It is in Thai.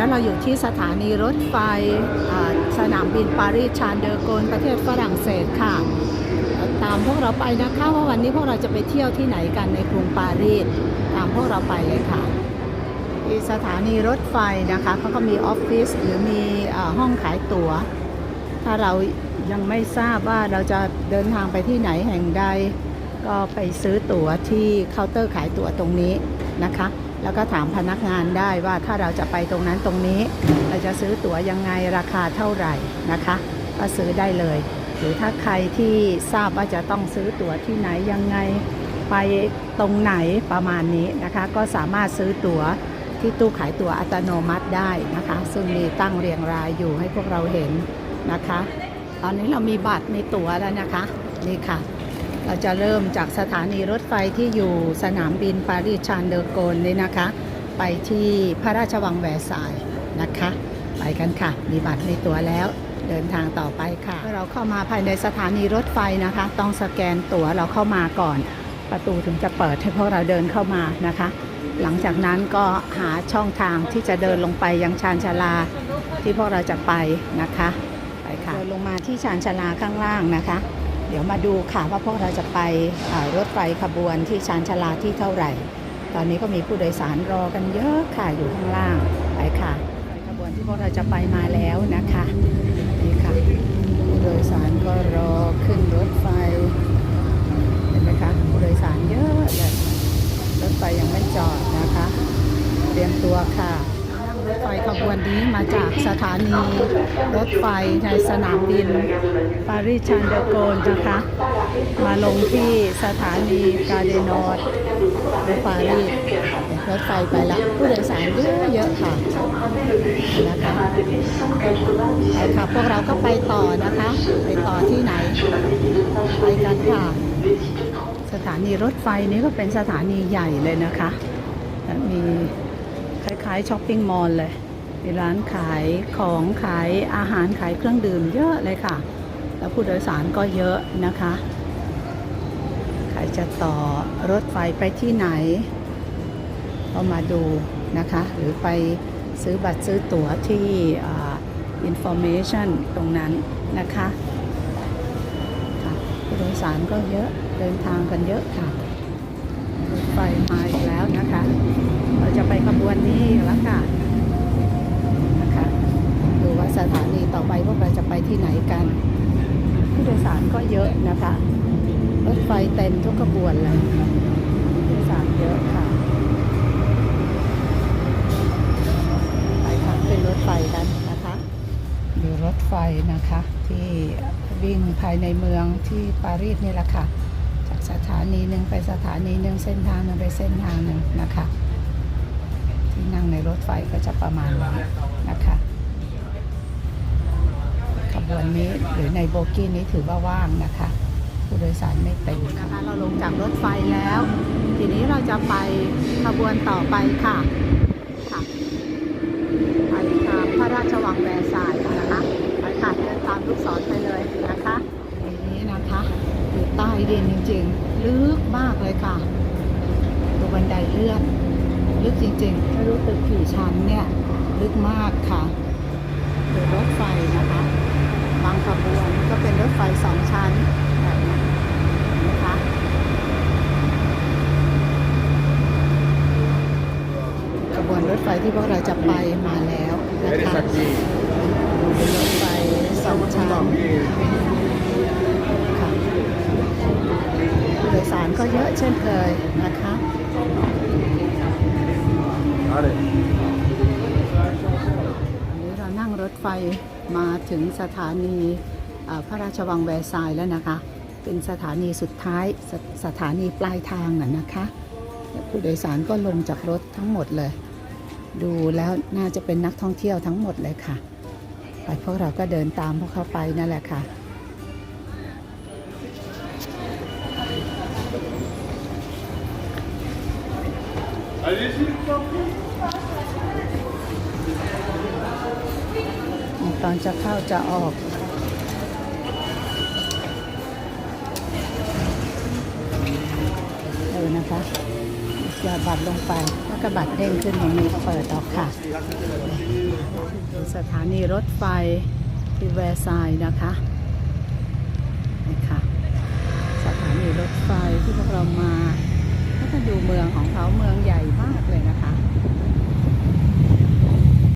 นี้วเราอยู่ที่สถานีรถไฟสนามบินปารีสชานเดอโกนประเทศฝรั่งเศสค่ะ ตามพวกเราไปนะคะว่าวันนี้พวกเราจะไปเที่ยวที่ไหนกันในกรุงปารีสตามพวกเราไปเลยค่ะที่สถานีรถไฟนะคะเขาก็มีออฟฟิศหรือมีอห้องขายตั๋ว ถ้าเรายังไม่ทราบว่าเราจะเดินทางไปที่ไหนแห่งใด ก็ไปซื้อตั๋วที่เคาน์เตอร์ขายตั๋วตรงนี้นะคะ แล้วก็ถามพนักงานได้ว่าถ้าเราจะไปตรงนั้นตรงนี้ เราจะซื้อตั๋วยังไงราคาเท่าไหร่นะคะก็ซื้อได้เลย หรือถ้าใครที่ทราบว่าจะต้องซื้อตั๋วที่ไหนยังไงไปตรงไหนประมาณนี้นะคะ ก็สามารถซื้อตั๋วที่ตู้ขายตั๋วอัตโนมัติได้นะคะ ซึ่งมีตั้งเรียงรายอยู่ให้พวกเราเห็นนะคะ ตอนนี้เรามีบัตรในตั๋วแล้วนะคะ นี่ค่ะ เราจะเริ่มจากสถานีรถไฟที่อยู่สนามบินปารีสชานเดอร์โกนนี่นะคะ ไปที่พระราชวังแวร์ซายน์นะคะ ไปกันค่ะ มีบัตรในตัวแล้วเดินทางต่อไปค่ะเมื่อเราเข้ามาภายในสถานีรถไฟนะคะ ต้องสแกนตั๋วเราเข้ามาก่อน ประตูถึงจะเปิดให้พวกเราเดินเข้ามานะคะ หลังจากนั้นก็หาช่องทางที่จะเดินลงไปยังชานชาลาที่พวกเราจะไปนะคะไปค่ะเดินลงมาที่ชานชาลาข้างล่างนะคะ เดี๋ยวมาดูค่ะว่าพวกเราจะไปรถไฟขบวนที่ชานชาลาที่เท่าไหร่ ตอนนี้ก็มีผู้โดยสารรอกันเยอะค่ะอยู่ข้างล่างไปค่ะไฟขบวนที่พวกเราจะไปมาแล้วนะคะนี่ค่ะผู้โดยสารอขึ้นรถไฟเห็นไหมคะผู้โดยสารเยอะเลยรถไฟยังไม่จอดนะคะ เตรียมตัวค่ะนั่งรถไฟ ขบวนนี้มาจากสถานีรถไฟในสนามบินปารีสชานเดอโกนนะคะ มาลงที่สถานีกาเดนอร์ดในปารีสรถไฟไปแล้วผู้โดยสารเยอะเยอะๆค่ะนะคะค่ะพวกเราก็ไปต่อนะคะ ไปต่อที่ไหนไปกันค่ะ สถานีรถไฟนี้ก็เป็นสถานีใหญ่เลยนะคะ มี คล้ายๆช้อปปิ้งมอลล์เลยมีร้านขายของขายอาหารขายเครื่องดื่มเยอะเลยค่ะ แล้วผู้โดยสารก็เยอะนะคะใครจะต่อรถไฟไปที่ไหน ก็มาดูนะคะ หรือไปซื้อบัตรซื้อตั๋วที่อ่า information ตรงนั้นนะคะค่ะผู้โดยสารก็เยอะเดินทางกันเยอะค่ะ รถไฟมาอีกแล้วนะคะ จะไปขบวนนี้แล้วค่ะนะคะดูว่าสถานีต่อไปพวกเราจะไปที่ไหนกันผู้โดยสารก็เยอะนะคะรถไฟเต็มทุกขบวนเลยผู้โดยสารเยอะค่ะไปค่ะขึ้นรถไฟกันนะคะดูรถไฟนะคะ ที่วิ่งภายในเมืองที่ปารีสนี่แหละค่ะจากสถานีหนึ่งไปสถานีหนึ่งเส้นทางหนึ่งไปเส้นทางหนึ่งนะคะ ที่นั่งในรถไฟก็จะประมาณนี้นะคะขบวนนี้หรือในโบกี้นี้ถือว่าว่างนะคะ ผู้โดยสารไม่เต็มนะคะ เราลงจากรถไฟแล้ว ทีนี้เราจะไปขบวนต่อไปค่ะค่ะไปตามพระราชวังแวร์ซายน์นะคะไปค่ะเดินตามลูกศรไปเลยนะคะนี้นะคะอยู่ใต้ดินจริงๆ ลึกมากเลยค่ะดูบันไดเลื่อน ลึกจริงๆไม่รู้ตึกกี่ชั้นเนี่ย ลึกมากค่ะดูรถไฟนะคะ บางขบวนก็เป็นรถไฟสองชั้นแบบนี้นะคะขบวนรถไฟที่พวกเราจะไปมาแล้วนะคะเป็นรถไฟสองชั้นค่ะโดยสารก็เยอะเช่นเคยนะคะ วันนี้เรานั่งรถ ไฟมาถึงสถานีพระราชวังแวร์ซายน์แล้วนะคะ เป็นสถานีสุดท้ายสสถานีปลายทางน่ะนะคะ ผู้โดยสารก็ลงจากรถทั้งหมดเลย ดูแล้วน่าจะเป็นนักท่องเที่ยวทั้งหมดเลยค่ะ ไปพวกเราก็เดินตามพวกเขาไปนั่นแหละค่ะ ตอนจะเข้าจะออกเออนะคะหยอดบัตรลงไปแล้วก็บัตรเด้งขึ้นตรงนี้เปิดออกค่ะ สถานีรถไฟที่แวร์ไซน์นะคะ